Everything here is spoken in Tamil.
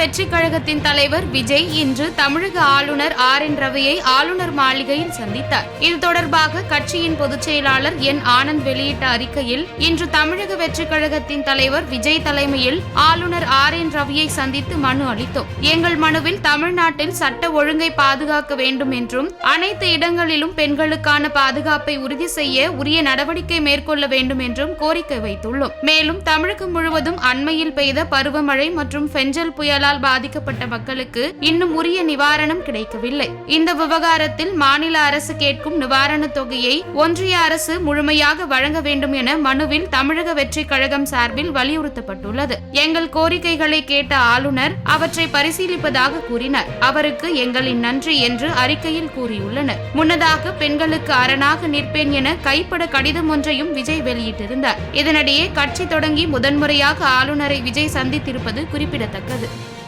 வெற்றி கழகத்தின் தலைவர் விஜய் இன்று தமிழக ஆளுநர் ஆர் என் ரவியை ஆளுநர் மாளிகையில் சந்தித்தார். இது தொடர்பாக கட்சியின் பொதுச் செயலாளர் என் ஆனந்த் வெளியிட்ட அறிக்கையில் இன்று தமிழக வெற்றி கழகத்தின் தலைவர் விஜய் தலைமையில் ஆளுநர் ஆர் என் ரவியை சந்தித்து மனு அளித்தோம். எங்கள் மனுவில் தமிழ்நாட்டில் சட்ட ஒழுங்கை பாதுகாக்க வேண்டும் என்றும் அனைத்து இடங்களிலும் பெண்களுக்கான பாதுகாப்பை உறுதி செய்ய உரிய நடவடிக்கை மேற்கொள்ள வேண்டும் என்றும் கோரிக்கை வைத்துள்ளோம். மேலும் தமிழகம் முழுவதும் அண்மையில் பெய்த பருவமழை மற்றும் பெஞ்சல் புயலால் பாதிக்கப்பட்ட மக்களுக்கு இன்னும் உரிய நிவாரணம் கிடைக்கவில்லை. இந்த விவகாரத்தில் மாநில அரசு கேட்கும் நிவாரணத் தொகையை ஒன்றிய அரசு முழுமையாக வழங்க வேண்டும் என மனுவில் தமிழக வெற்றி கழகம் சார்பில் வலியுறுத்தப்பட்டுள்ளது. எங்கள் கோரிக்கைகளை கேட்ட ஆளுநர் அவற்றை பரிசீலிப்பதாக கூறினார். அவருக்கு எங்களின் நன்றி என்று அறிக்கையில் கூறியுள்ளனர். முன்னதாக பெண்களுக்கு அரணாக நிற்பேன் என கைப்பட கடிதம் ஒன்றையும் விஜய் வெளியிட்டிருந்தார். இதனிடையே கட்சி தொடங்கி முதன்முறையாக ஆளுநரை விஜய் சந்தித்திருப்பது குறிப்பிடத்தக்கது.